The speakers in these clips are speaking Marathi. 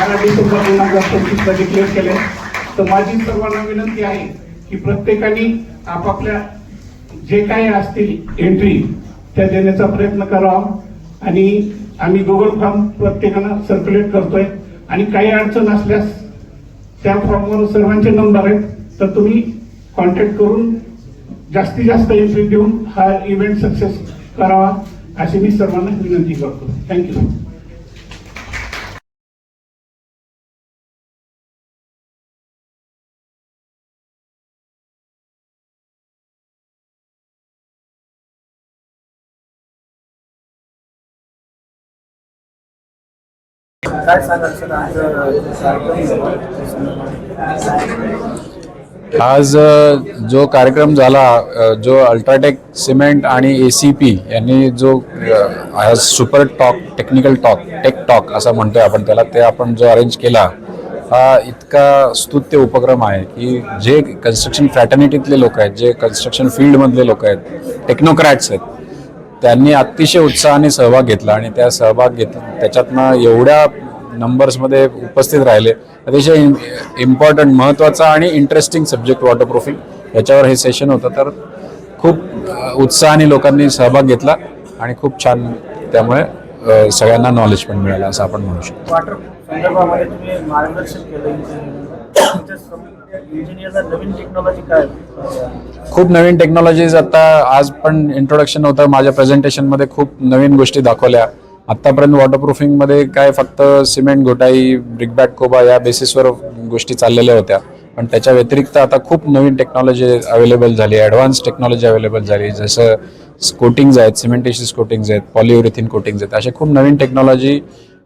बारा डिसेंबर दोन डिक्लेअर केले तर माझी सर्वांना विनंती आहे की प्रत्येकाने आपापल्या जे काही असतील एंट्री त्या देण्याचा प्रयत्न करावा. आणि आम्ही गुगल फॉर्म प्रत्येकानं सर्क्युलेट करतोय. आणि काही अडचण असल्यास त्या फॉर्मवर सर्वांचे नंबर आहेत. तर तुम्ही कॉन्टॅक्ट करून जास्तीत जास्त एंट्री देऊन हा इव्हेंट सक्सेस करावा अशी मी सर्वांना विनंती करतो. थँक्यू आज जो कार्यक्रम झाला जो अल्ट्राटेक सिमेंट आणि ए सी पी यांनी जो आज super talk technical talk tech talk असं म्हणतोय आपण त्याला ते आपण जो अरेंज केला हा इतका स्तुत्य उपक्रम आहे की जे कन्स्ट्रक्शन फ्रॅटर्निटीतले लोक आहेत जे कन्स्ट्रक्शन फील्डमधले लोक आहेत टेक्नोक्रॅट्स आहेत त्यांनी अतिशय उत्साहाने सहभाग घेतला आणि त्या सहभाग घेत त्याच्यातनं एवढ्या नंबर्समध्ये उपस्थित राहिले. अतिशय इम्पॉर्टंट महत्त्वाचा आणि इंटरेस्टिंग सब्जेक्ट वॉटरप्रूफिंग याच्यावर हे सेशन होतं. तर खूप उत्साहाने लोकांनी सहभाग घेतला आणि खूप छान त्यामुळे सगळ्यांना नॉलेज पण मिळालं असं आपण म्हणू शकतो. खूप नवीन टेक्नॉलॉजीज आता आज पण इंट्रोडक्शन होतं माझ्या प्रेझेंटेशनमध्ये खूप नवीन गोष्टी दाखवल्या. आत्तापर्यंत वॉटरप्रूफिंगमध्ये काय फक्त सिमेंट घोटाई ब्रिकबॅट कोबा या बेसिसवर गोष्टी चाललेल्या होत्या. पण त्याच्या व्यतिरिक्त आता खूप नवीन टेक्नॉलॉजी अवेलेबल झाली ॲडव्हान्स टेक्नॉलॉजी अवेलेबल झाली. जसं कोटिंग्ज आहेत सिमेंटेशियस कोटिंग्ज आहेत पॉलियुरिथिन कोटिंग्ज आहेत अशा खूप नवीन टेक्नॉलॉजी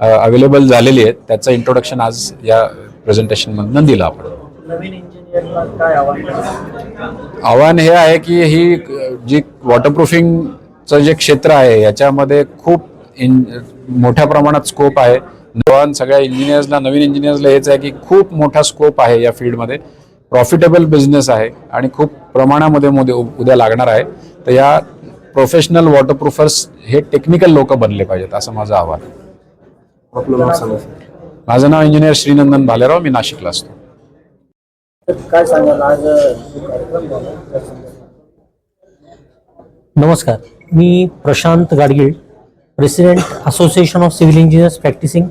अवेलेबल झालेली आहेत. त्याचं इंट्रोडक्शन आज या प्रेझेंटेशनमधनं दिलं आपण. आव्हान हे आहे की ही जी वॉटरप्रूफिंगचं जे क्षेत्र आहे याच्यामध्ये खूप इन मोठ्या प्रमाणात स्कोप आहे. आव्हान सगळ्या इंजिनियर्सला नवीन इंजिनियर्सला हेच आहे की खूप मोठा स्कोप आहे या फील्डमध्ये प्रॉफिटेबल बिझनेस आहे आणि खूप प्रमाणामध्ये मोदे उद्या लागणार आहे. तर या प्रोफेशनल वॉटरप्रूफर्स हे टेक्निकल लोक बनले पाहिजेत असं माझं आव्हान आहे. सांगा माझं नाव इंजिनियर श्रीनंदन भालेराव मी नाशिकला असतो. काय सांगाल? आज? नमस्कार. मी Prashant Gadgil president association of civil engineers practicing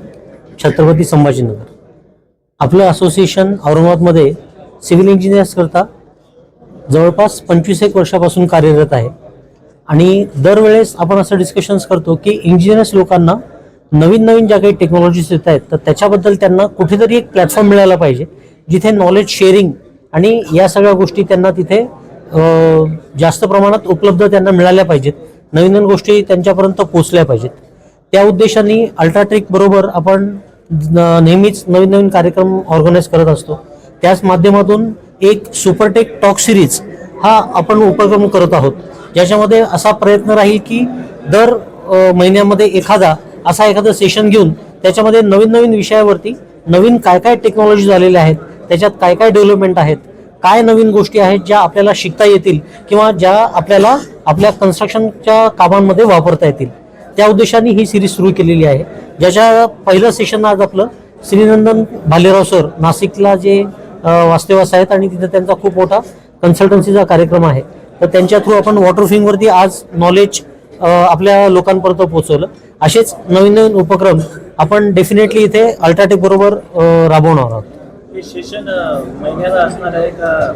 Chhatrapati Sambhajinagar. आपलं असोसिएशन औरंगाबादमध्ये सिव्हिल इंजिनियर्सकरता जवळपास पंचवीस एक वर्षापासून कार्यरत आहे. आणि दरवेळेस आपण असं डिस्कशन्स करतो की इंजिनियर्स लोकांना नवीन नवीन ज्या काही टेक्नॉलॉजीज येत आहेत तर त्याच्याबद्दल त्यांना कुठेतरी एक प्लॅटफॉर्म मिळाला पाहिजे जिथे नॉलेज शेअरिंग आणि या सगळ्या गोष्टी त्यांना तिथे जास्त प्रमाणात उपलब्ध त्यांना मिळाल्या पाहिजेत. नवीन नवीन गोष्टी त्यांच्यापर्यंत पोचल्या पाहिजेत. त्या उद्देशाने अल्ट्राट्रिक बरोबर आपण नेहमीच नवीन नवीन कार्यक्रम ऑर्गनाईज करत असतो. त्याच माध्यमातून एक सुपरटेक टॉक सिरीज हा आपण उपक्रम करत आहोत. ज्याच्यामध्ये असा प्रयत्न राहील की दर महिन्यामध्ये एखादा असा एखादं सेशन घेऊन त्याच्यामध्ये नवीन नवीन विषयावरती नवीन काय काय टेक्नॉलॉजी झालेल्या आहेत त्याच्यात काय काय डेव्हलपमेंट आहेत काय नवीन गोष्टी आहेत ज्या आपल्याला शिकता येतील किंवा ज्या आपल्याला आपल्या कन्स्ट्रक्शनच्या कामांमध्ये वापरता येतील? त्या उद्देशाने ही सिरीज सुरू केलेली आहे. ज्याच्या पहिलं सेशन आज आपलं श्रीनंदन भालेराव सर नाशिकला जे वास्तव्यास आहेत आणि तिथे त्यांचा खूप मोठा कन्सल्टन्सीचा कार्यक्रम आहे. तर त्यांच्या थ्रू आपण वॉटरफिंगवरती आज नॉलेज आपल्या लोकांपर्यंत पोहोचवलं. असेच नवीन नवीन उपक्रम आपण डेफिनेटली इथे अल्ट्राटेक बरोबर राबवणार आहोत. हे सेशन महिन्याला असणार आहे का?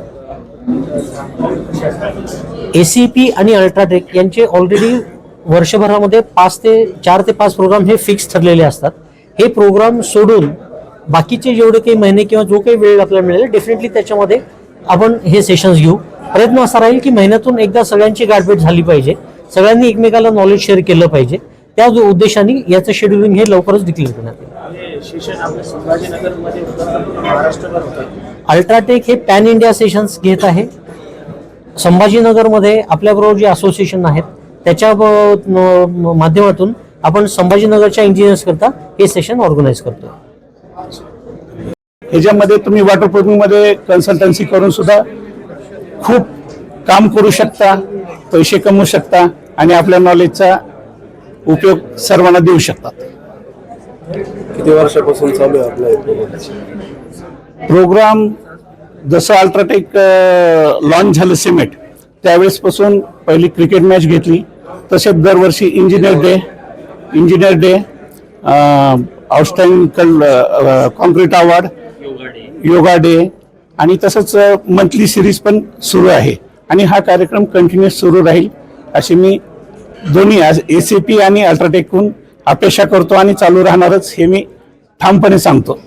ए सी पी आणि अल्ट्राटेक यांचे ऑलरेडी वर्षभरामध्ये पाच ते चार ते पाच प्रोग्राम हे फिक्स ठरलेले असतात. हे प्रोग्राम सोडून बाकीचे जेवढे काही महिने किंवा जो काही वेळ आपल्याला मिळेल डेफिनेटली त्याच्यामध्ये आपण हे सेशन्स घेऊ. प्रयत्न असा राहील की महिन्यातून एकदा सगळ्यांची गाठभेट झाली पाहिजे. सगळ्यांनी एकमेकाला नॉलेज शेअर केलं पाहिजे. त्या उद्देशाने याचं शेड्युलिंग हे लवकरच डिक्लेअर करण्यात येईल. सेशन आपल्या संभाजीनगरमध्ये होतं का महाराष्ट्रभर होतं. अल्ट्राटेक हे पॅन इंडिया सेशन्स घेत आहे. संभाजीनगरमध्ये आपल्याबरोबर जे असोसिएशन आहेत त्याच्या माध्यमातून आपण संभाजीनगरच्या इंजिनियर्स करता हे सेशन ऑर्गनाईज करतो ह्याच्यामध्ये तुम्ही वॉटरमध्ये कन्सल्टन्सी करून सुद्धा खूप काम करू शकता पैसे कमवू शकता आणि आपल्या नॉलेजचा उपयोग सर्वांना देऊ शकतात किती वर्षापासून चालू आहे आपला प्रोग्राम जसं अल्ट्राटेक लॉन्च झालं सिमेंट त्यावेळेसपासून पहिली क्रिकेट मॅच घेतली. तसेच दरवर्षी engineer day engineer day outstanding concrete award yoga day आणि तसंच मंथली सिरीज पण सुरू आहे. आणि हा कार्यक्रम कंटिन्युअस सुरू राहील अशी मी दोन्ही ए सी पी आणि अल्ट्राटेकहून अपेक्षा करतो आणि चालू राहणारच हे मी ठामपणे सांगतो.